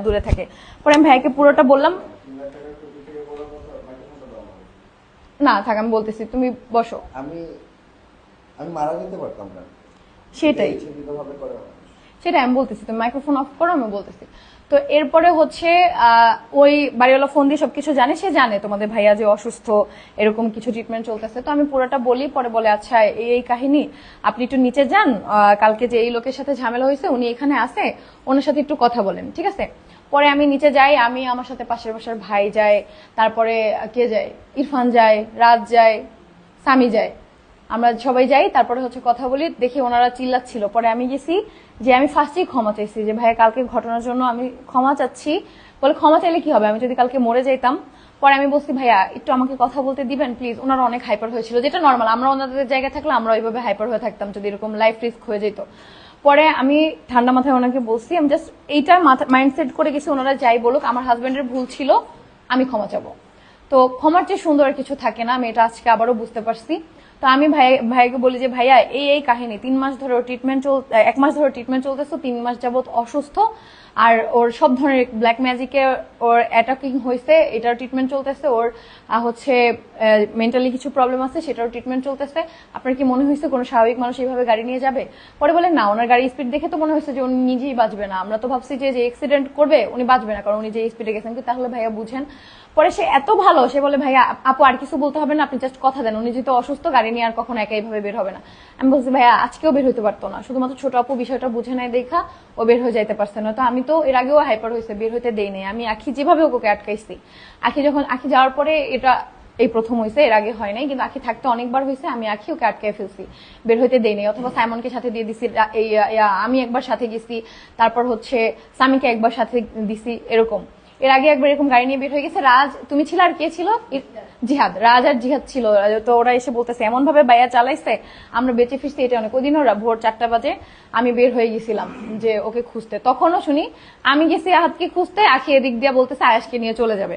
দূরে থাকে। পরে আমি ভাইকে পুরোটা বললাম। না থাক আমি বলতেছি তুমি বসো। আমি আমি মারা যেতে পারতাম না। সেটাই। ইচ্ছাকৃতভাবে সেটা আমি বলতেছি তুমি মাইক্রোফোন অফ করো আমি বলতেছি। তো এরপরে হচ্ছে ওই বাড়িওয়ালা ফোন দিয়ে সবকিছু জানে, সে জানে তোমাদের ভাইয়া যে অসুস্থ, এরকম কিছু ট্রিটমেন্ট চলতেছে। তো আমি পুরোটা বলি, পরে বলে আচ্ছা এই কাহিনী, আপনি একটু নিচে যান কালকে যে এই লোকের সাথে ঝামেলা হয়েছে, উনি এখানে আসে ওনার সাথে একটু কথা বলেন, ঠিক আছে? পরে আমি নিচে যাই, আমি আমার সাথে পাশের পাশের ভাই যায় তারপরে কে যায়? ইরফান যায়, রাজ যায়, সামি যায়। আমরা সবাই যাই, তারপরে হচ্ছে কথা বলি, দেখি ওনারা চিল্লাচ্ছিল। পরে আমি গেছি যে আমি ফার্স্টেই ক্ষমা চাইছি যে, ভাইয়া, কালকে ঘটনার জন্য আমি ক্ষমা চাচ্ছি। বলে, ক্ষমা চাইলে কি হবে? আমি যদি কালকে মরে যাইতাম। পরে আমি বলছি, ভাইয়া, একটু আমাকে কথা বলতে দিবেন প্লিজ ওনারা অনেক হাইপার হয়েছিল, যেটা নর্মাল আমরা ওনাদের জায়গায় থাকলে আমরা ওইভাবে হাইপার হয়ে থাকতাম, যদি এরকম লাইফ রিস্ক হয়ে যেত। পরে আমি ঠান্ডা মাথায় ওনাকে বলছি, আমি জাস্ট এইটা মাইন্ডসেট করে গেছি, ওনারা যাই বলুক, আমার হাজব্যান্ডের ভুল ছিল, আমি ক্ষমা চাবো। তো ক্ষমার চেয়ে সুন্দর আর কিছু থাকে না, আমি এটা আজকে আবারও বুঝতে পারছি। তো আমি ভাই ভাইকে বলি যে, ভাইয়া, এই এই কাহিনী, তিন মাস ধরে ট্রিটমেন্ট চল এক মাস ধরে ট্রিটমেন্ট চলতেছে, তিন মাস যাবত অসুস্থ। আর ওর সব ধরনের ব্ল্যাক ম্যাজিকে ওর অ্যাটাকিং হয়েছে এটার ট্রিটমেন্ট চলতেছে। ওর হচ্ছে মেন্টালি কিছু প্রবলেম আছে, সেটারও ট্রিটমেন্ট চলতেছে। আপনার কি মনে হয়েছে কোনো স্বাভাবিক মানুষ এইভাবে গাড়ি নিয়ে যাবে? পরে বলে, না, ওনার গাড়ি স্পিড দেখে তো মনে হয়েছে যে উনি নিজেই বাঁচবে না। আমরা তো ভাবছি যে যে অ্যাক্সিডেন্ট করবে, উনি বাঁচবে না, কারণ উনি যে স্পিডে গেছেন। কিন্তু তাহলে ভাইয়া বুঝেন, পরে সে এত ভালো, সে বলে, ভাইয়া, আপু আর কিছু বলতে হবে না, আপনি জাস্ট কথা দেন। উনি যেহেতু অসুস্থ, গাড়ি নিয়ে আর কখনো একা এইভাবে বের হবে না। আমি বলছি, ভাইয়া, আজকেও বের হতে পারতো না। শুধুমাত্র ছোট আপু বিষয়টা বুঝে নেয় দেখা, ও বের হয়ে যাইতে পারছে না। তো আমি তো এর আগেও হাইপার হয়েছে বের হইতে দেই নাই। আমি আখি যেভাবে ওকে আটকাইছি, আখি যখন, আখি যাওয়ার পরে এটা এই প্রথম হয়েছে এর আগে হয় নাই, কিন্তু আখি থাকতে অনেকবার হয়েছে আমি আখি ওকে আটকায় ফেলছি, বের হইতে দেই নাই, অথবা সাইমনকে সাথে দিয়ে দিছি আমি একবার সাথে গেছি, তারপর হচ্ছে সামিকে একবার সাথে দিছি, এরকম। এর আগে একবার এরকম গাড়ি নিয়ে বের হয়ে গেছে, রাজ, তুমি ছিল আর কে ছিল? জিহাদ, রাজ আর জিহাদ ছিল। তো ওরা এসে বলতেছে এমন ভাবে বাইয়া চালাইছে, আমরা বেঁচে ফিরছি, এটা অনেক ওদিন ওরা ভোর চারটা বাজে, আমি বের হয়ে গেছিলাম যে ওকে খুঁজতে। তখনও শুনি, আমি গেছি আহাতকে খুঁজতে, আখি এদিক দিয়ে বলতেছে আয়াসকে নিয়ে চলে যাবে।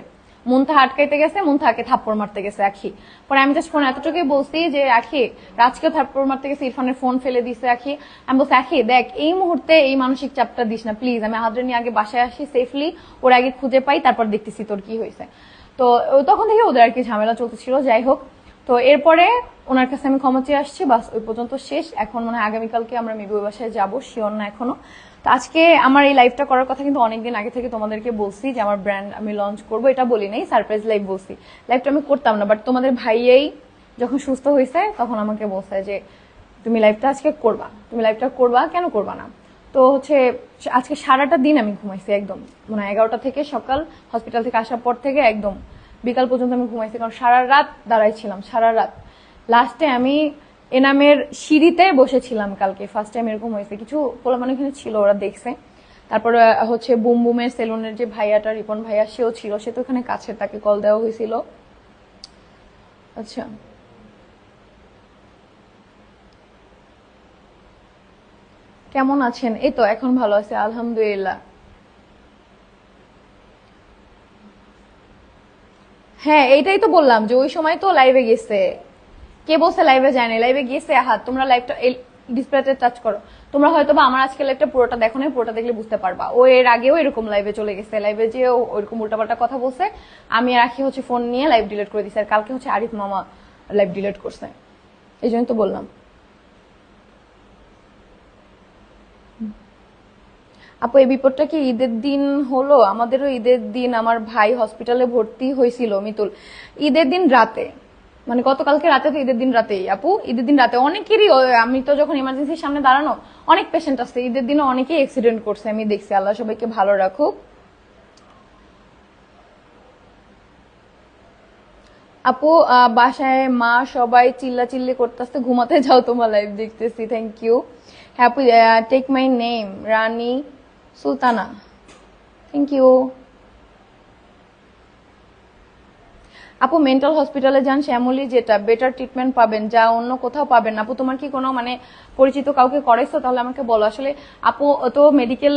মুন্থা আটকাইতে গেছে মুন্থাকে থাপ্পড় মারতে গেছে আখি। পরে আমি জাস্ট ফোন এতটুকুই বলছি যে, আখি রাজকে থাপ্পড় মারতে গেছে, ইরফানের ফোন ফেলে দিছে আখি। আমি বলছি, আখি, দেখ, এই মুহূর্তে এই মানসিক চাপটা দিস না প্লিজ আমি আহাদের নিয়ে আগে বাসায় আসি সেফলি ওর আগে খুঁজে পাই, তারপর দেখতেছি তোর কি হয়েছে। তো তখন থেকে ওদের আর কি ঝামেলা চলতেছিল, যাই হোক। তো এরপরে ওনার কাছে আমি ক্ষমা চেয়ে আসছি, বাস, ওই পর্যন্ত শেষ। এখন মানে আগামীকালকে আমরা মেবি ওই বাসায় যাব শিওর না এখনও। তো আজকে আমার এই লাইভটা করার কথা কিন্তু অনেকদিন আগে থেকে তোমাদেরকে বলছি যে আমার ব্র্যান্ড আমি লঞ্চ করব। এটা বলি নাই সারপ্রাইজ লাইভ বলছি। লাইভটা আমি করতাম না বাট তোমাদের ভাইয়েই যখন সুস্থ হয়েছে, তখন আমাকে বলছে যে, তুমি লাইভটা আজকে করবা। তুমি লাইভটা করবা, কেন করবা না? তো হচ্ছে, আজকে সারাটা দিন আমি ঘুমাইছি একদম। মানে এগারোটা থেকে সকাল হসপিটাল থেকে আসার পর থেকে একদম। বিকাল পর্যন্ত আমি ঘুমাইছি, কারণ সারা রাত দাঁড়াই ছিলাম, সারা রাত। লাস্টে আমি এনামের সিঁড়িতে বসেছিলাম কালকে ফার্স্ট টাইম এরকম হয়েছে। কিছু পোলামান এখানে ছিল, ওরা দেখছে। তারপরে হচ্ছে বুম বুমের সেলুনের যে ভাইয়াটা, রিপন ভাইয়া, সেও ছিল। সে তো এখানে কাছে, তাকে কল দেওয়া হয়েছিল। আচ্ছা। কেমন আছেন? এই তো, এখন ভালো আছে, আলহামদুলিল্লাহ। হ্যাঁ এইটাই তো বললাম যে ওই সময় তো লাইভে গেছে। কে বলছে লাইভে যায়নি লাইভে গেছে হাত তোমরা লাইভটা ডিসপ্লেতে টাচ করো। তোমরা হয়তো বা আমার আজকে লাইভটা পুরোটা দেখো না পুরোটা দেখলে বুঝতে পারবা। ও এর আগেও এরকম লাইভে চলে গেছে। লাইভে যে ওইরকম উল্টাপাল্টা কথা বলছে। আমি আর আখি হচ্ছে ফোন নিয়ে লাইভ ডিলিট করে দিছি। আর কালকে হচ্ছে আরিফ মামা লাইভ ডিলিট করছে। এই জন্য তো বললাম। আপু, এই বিপদটা কি ঈদের দিন হলো? আমাদেরও ঈদের দিন। আমার ভাই হসপিটালে ভর্তি হয়েছিল, মিতুল। ঈদের দিন রাতে। মানে গতকালকে রাতে তো ঈদের দিন রাতেই। আপু, ঈদের দিন রাতে অনেকেরই আমি তো যখন ইমার্জেন্সির সামনে দাঁড়ানো, অনেক পেশেন্ট আছে ঈদের দিনও অনেকেই অ্যাক্সিডেন্ট করছে, আমি দেখছি। আল্লাহ সবাইকে ভালো রাখুক। আপু বাসায় মা সবাই চিল্লা চিল্লি করতেছে, ঘুমাতে যাও তোমার লাইভ দেখতেছি thank you happy take my name Rani Sultana. Thank you আপু মেন্টাল হসপিটালে যান, শ্যামলি যেটা বেটার ট্রিটমেন্ট পাবেন, যা অন্য কোথাও পাবেন। আপু, তোমার কি কোনো মানে পরিচিত কাউকে করাইছো তাহলে আমাকে বলো। আসলে আপু তো মেডিকেল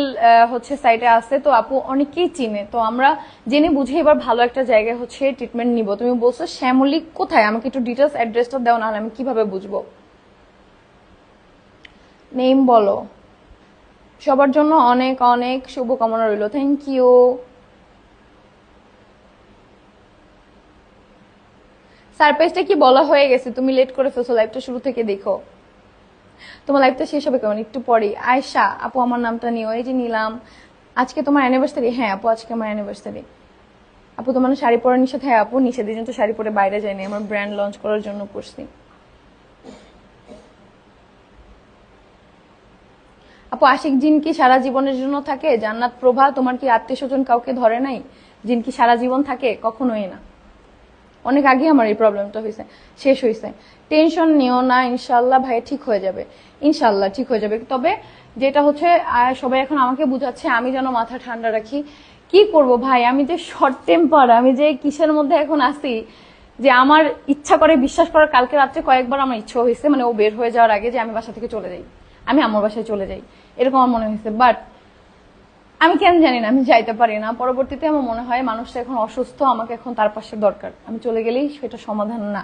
হচ্ছে সাইটে আছে, তো আপু অনেকেই চিনে। তো আমরা জেনে বুঝে এবার ভালো একটা জায়গায় হচ্ছে ট্রিটমেন্ট নিব। তুমি বলছো, শ্যামলি কোথায়? আমাকে একটু ডিটেলস অ্যাড্রেসটা দাও, নাহলে আমি কীভাবে বুঝব? নেম বলো। সবার জন্য অনেক অনেক শুভকামনা রইল। থ্যাংক ইউ সারপ্রাইজটা কি বলা হয়ে গেছে? তুমি লেট করে ফেলছো লাইভটা শুরু থেকে দেখো। তোমার লাইফটা শেষ হবে কেমন? একটু পরে আয়শা, আপু, আমার নামটা নিও। এই যে নিলাম। আজকে তোমার অ্যানিভার্সারি হ্যাঁ আপু, আজকে আমার অ্যানিভার্সারি আপু, তোমার শাড়ি পরার নিষেধ? হ্যাঁ আপু এই জন্য তো শাড়ি পরে বাইরে যায়নি আমার ব্র্যান্ড লঞ্চ করার জন্য করছি। আপু, আশিক, জিন কি সারা জীবনের জন্য থাকে? জান্নাত প্রভা, তোমার কি আত্মীয় স্বজন কাউকে ধরে নাই? জিন কি সারা জীবন থাকে? কখনোই না। অনেক আগে আমার এই প্রবলেমটা হয়েছে শেষ হয়েছে টেনশন নিও না ইনশাল্লাহ ভাই ঠিক হয়ে যাবে। ইনশাল্লাহ ঠিক হয়ে যাবে। তবে যেটা হচ্ছে সবাই এখন আমাকে বুঝাচ্ছে, আমি যেন মাথা ঠান্ডা রাখি। কি করব ভাই? আমি যে শর্ট টেম্পার আমি যে কিসের মধ্যে এখন আসি যে আমার ইচ্ছা করে বিশ্বাস করার কালকে রাত্রে কয়েকবার আমার ইচ্ছা হয়েছে মানে ও বের হয়ে যাওয়ার আগে যে আমি বাসা থেকে চলে যাই। আমি আমার বাসায় চলে যাই। এরকম আমার মনে হয়েছে বাট আমি কেন জানি না, আমি যাইতে পারি না। পরবর্তীতে আমার মনে হয় মানুষটা এখন অসুস্থ, আমাকে এখন তার পাশে দরকার। আমি চলে গেলেই সেটা সমাধান না।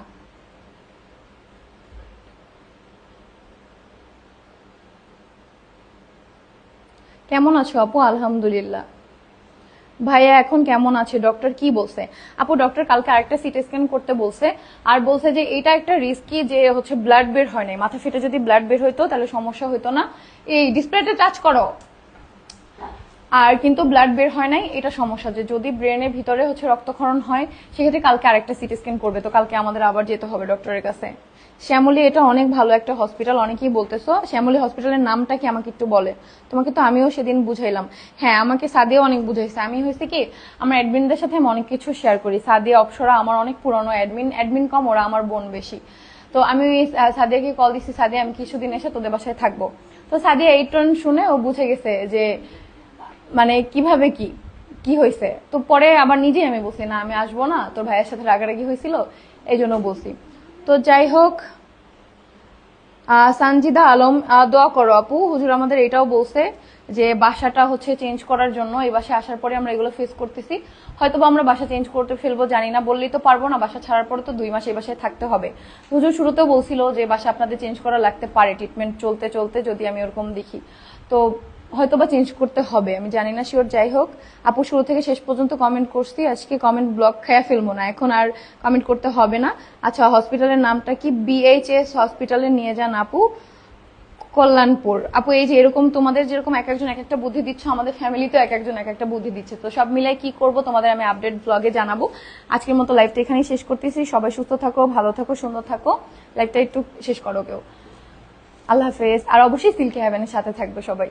কেমন আছো আপু? আলহামদুলিল্লাহ। ভাইয়া, এখন কেমন আছে? ডক্টর কি বলছে? আপু, ডক্টর কালকে আরেকটা সিটি স্ক্যান করতে বলছে, আর বলছে যে এটা একটা রিস্কি যে হচ্ছে ব্লাড বের হয় নাই। মাথা ফেটে যদি ব্লাড বের হইতো, তাহলে সমস্যা হইতো না। এই ডিসপ্লেতে টাচ করো। আর কিন্তু ব্লাড বের হয় নাই, এটা সমস্যা যে যদি ব্রেনের ভিতরে হচ্ছে রক্তক্ষরণ হয়, সেক্ষেত্রে কালকে আরেকটা সিটি স্ক্যান করবে। তো কালকে আমাদের আবার যেতে হবে ডক্টরের কাছে। শ্যামলী, এটা অনেক ভালো একটা হসপিটাল অনেকেই বলতেছো। শ্যামলী হসপিটালের নামটা কি আমাকে একটু বলে? তোমাকে তো আমিও সেদিন বুঝাইলাম। হ্যাঁ আমাকে সাদিয়া অনেক বুঝাইছে। আমি হয়েছে কি, আমার অ্যাডমিনদের সাথে আমি অনেক কিছু শেয়ার করি। সাদিয়া, অপসরা আমার অনেক পুরনো অ্যাডমিন। অ্যাডমিন কম, ওরা আমার বোন বেশি। তো আমি সাদিয়াকে কল দিছি, সাদিয়া, আমি কিছুদিন এসে তোদের বাসায় থাকব। তো সাদিয়া এই টন শুনে ও বুঝে গেছে যে মানে কীভাবে কি কি হয়েছে? তো পরে আবার নিজেই আমি বলছি, না, আমি আসব না, তোর ভাইয়ের সাথে রাগারাগি হয়েছিল এই জন্য বলছি। তো যাই হোক সানজিদা আলম দোয়া করো আপু, হুজুর আমাদের এটাও বলছে যে বাসাটা হচ্ছে চেঞ্জ করার জন্য, এই বাসায় আসার পরে আমরা এগুলো ফেস করতেছি। হয়তো বা আমরা বাসা চেঞ্জ করতে ফেলব, জানি না, বললেই তো পারব না, বাসা ছাড়ার পরে তো দুই মাস এই বাসায় থাকতে হবে। হুজুর শুরুতেও বলছিল যে বাসা আপনাদের চেঞ্জ করা লাগতে পারে ট্রিটমেন্ট চলতে চলতে যদি আমি ওরকম দেখি। তো হয়তো বা চেঞ্জ করতে হবে, আমি জানি না শিওর যাই হোক আপু, শুরু থেকে শেষ পর্যন্ত কমেন্ট করছি। আজকে কমেন্ট ব্লক খেয়ে ফেলব না, এখন আর কমেন্ট করতে হবে না। আচ্ছা হসপিটালের নামটা কি? বিএইচএস হসপিটালে নিয়ে যান আপু। কল্যাণপুর। আপু, এই যে এরকম তোমাদের যেরকম এক একজন এক একটা বুদ্ধি দিচ্ছ, আমাদের ফ্যামিলিতে এক একজন এক একটা বুদ্ধি দিচ্ছে। তো সব মিলাই কি করব তোমাদের আমি আপডেট ব্লগে জানাব। আজকের মতো লাইভটা এখানেই শেষ করতেছি। সবাই সুস্থ থাকো, ভালো থাকো, সুন্দর থাকো। লাইভটা একটু শেষ করো কেউ। আল্লাহ হাফেজ। আর অবশ্যই সিল্কি হ্যাভেনের সাথে থাকবে সবাই।